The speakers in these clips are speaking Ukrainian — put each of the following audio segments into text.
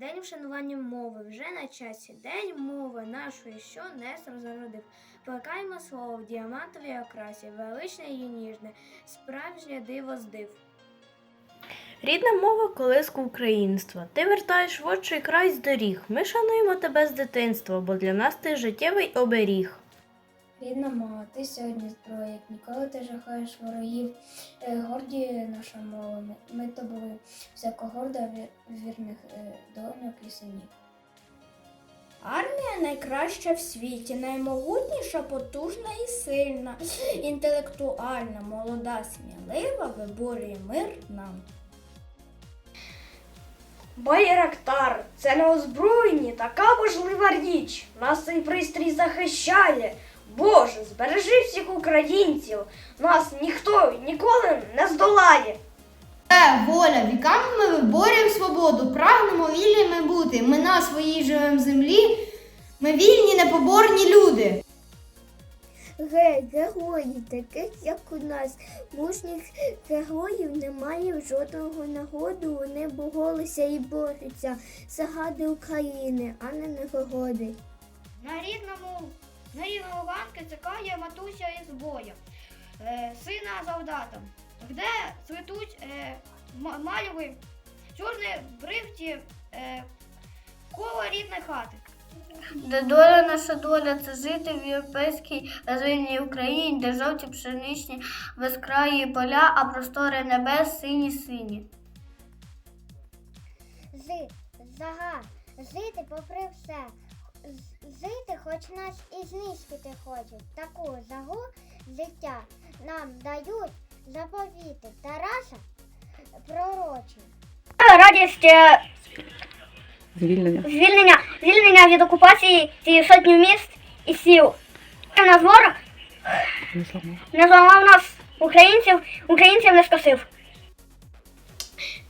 День вшанування мови вже на часі. День мови нашої, що Нестор зародив. Плекаємо слово в діамантовій окрасі, величне і ніжне, справжнє диво здив. Рідна мова колиску українства. Ти вертаєш в очі край з доріг. Ми шануємо тебе з дитинства, бо для нас ти життєвий оберіг. Рідна мова, ти сьогодні зброя, як ніколи ти жахаєш ворогів. Е, Горді наша мова, ми, тобою, всяко горда вірних е, доньок і синів. Армія найкраща в світі, наймогутніша, потужна і сильна, інтелектуальна, молода, смілива, виборює мир нам. Байрактар це неозброєні, така важлива річ. Нас цей пристрій захищає. Боже, збережи всіх українців. Нас ніхто ніколи не здолає. Е, воля, віками ми виборюємо свободу, прагнемо вільними бути. Ми на своїй живем землі, ми вільні, непоборні люди. Гей, герої, таких як у нас, мужніх героїв немає жодного нагоду. Вони боролися і борються заради України, а не негороди. На рідному, на рідному ганки чекає матуся із боєм, е, сина завдатом, де цвітуть е, мальви, чорні бривті, е, коло рідної хати. Де доля наша доля це жити в європейській розвинній Україні, де жовті пшеничні безкраї поля, а простори небес сині сині. Жити, зага, жити попри все. Жити, хоч нас і знищити хочуть. Таку загу життя нам дають заповіти Тараса пророчі. Радість е, Звільнення. звільнення, звільнення від окупації цієї сотні міст і сіл. Нас ворог Не зламав. не зламав нас українців, українців не скосив.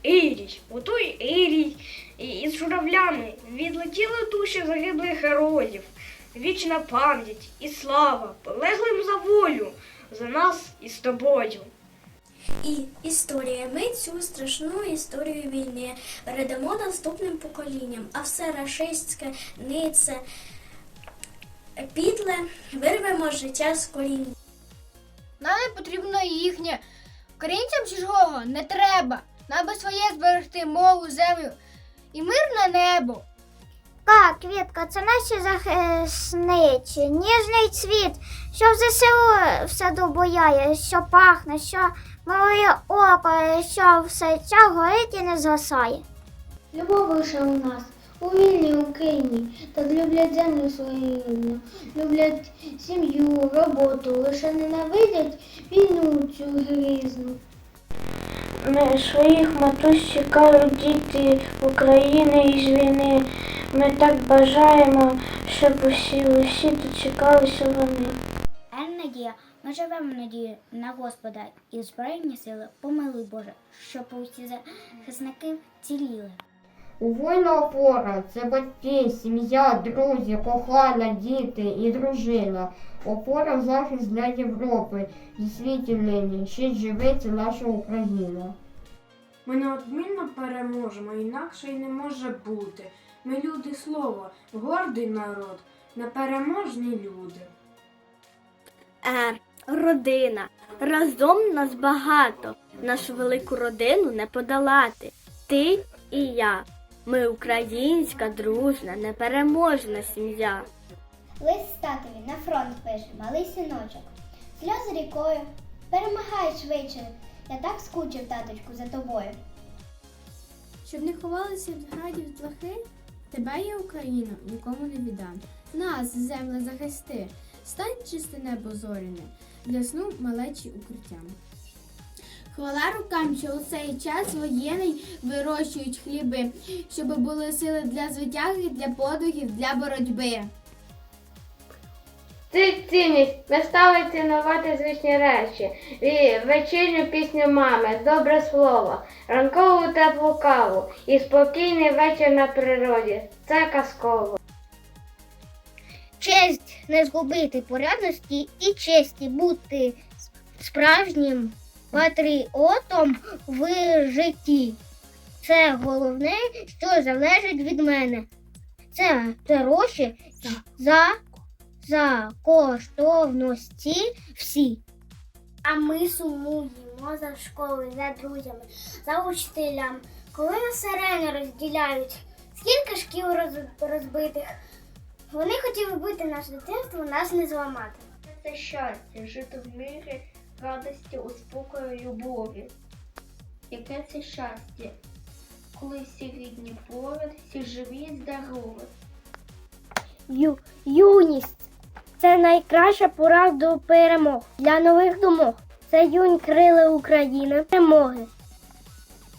Ірій, отой Ірій із журавлями відлетіли душі загиблих героїв. Вічна пам'ять і слава полеглим за волю, за нас і з тобою. І історія. Ми цю страшну історію війни передамо наступним поколінням, а все рашистське, нице, підле вирвемо життя з колін. Нам не потрібно їхнє. Українцям чужого не треба. Нам би своє зберегти мову, землю і мирне небо. Так, Квітка, це наші захисничі, ніжний цвіт, що в ЗСУ все добуяє, що пахне, що малує око, що все ця горить і не згасає. Любов лише у нас, у вільній Україні, так люблять землю свою люблять сім'ю, роботу, лише ненавидять війну цю грізну. Ми своїх матусь чекають діти України із війни. Ми так бажаємо, щоб усі усі дочекалися вони. Ен надія, ми живемо надію на Господа і збройні сили, помилуй Боже, щоб усі захисники ціліли. У воїна опора це батьки, сім'я, друзі, кохана, діти і дружина. Опора захист для Європи і світі нині. Ще живеться наша Україна. Ми неодмінно переможемо, інакше й не може бути. Ми люди слова, гордий народ, непереможні люди. Е, родина. Разом нас багато. Нашу велику родину не подолати. Ти і я. Ми українська, дружна, непереможна сім'я. Лист татові на фронт пише, малий синочок. Сльози рікою, перемагай швидше. Я так скучив, таточку, за тобою. Щоб не ховалися в градів тлахи, тебе я Україну нікому не віддам. Нас, земле, захисти, стань чисте небо зоряне, для сну малечі укриттям. Хвала рукам, що у цей час воєнний вирощують хліби, щоб були сили для звитяги, для подвигів, для боротьби. Це цінність не стали цінувати звичні речі, і вечірню пісню мами, добре слово, ранкову теплу каву і спокійний вечір на природі. Це казково. Честь не згубити порядності і честі бути справжнім патріотом в житті. це головне, що залежить від мене. Це гроші за, за коштовності всі. А ми сумуємо за школою, за друзями, за учителям. Коли нас сирени розділяють, скільки шкіл роз- розбитих. Вони хотіли бити наше дитинство, нас не зламати. Це щастя, жити в мирі, радості, у спокою, любові. Яке це щастя, коли всі рідні поряд, всі живі і здорові. Ю, юність це найкраща пора до перемог. Для нових думок. Це юнь крили України. Перемоги.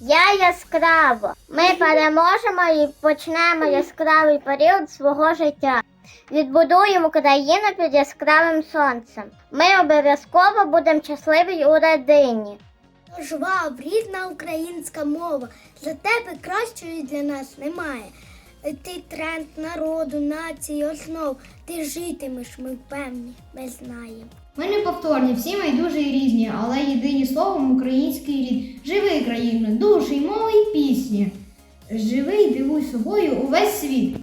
Я яскраво. Ми переможемо і почнемо яскравий період свого життя. Відбудуємо країну під яскравим сонцем. Ми обов'язково будемо щасливі у родині. Жва, рідна українська мова. Для тебе кращої для нас немає. Ти тренд народу, нації, основ. Ти житимеш, ми впевнені, ми знаємо. Ми не повторні, всі майдужі і різні, але єдині словом український рід. Живи країно, душі, мови і пісні. Живи, дивуй собою увесь світ.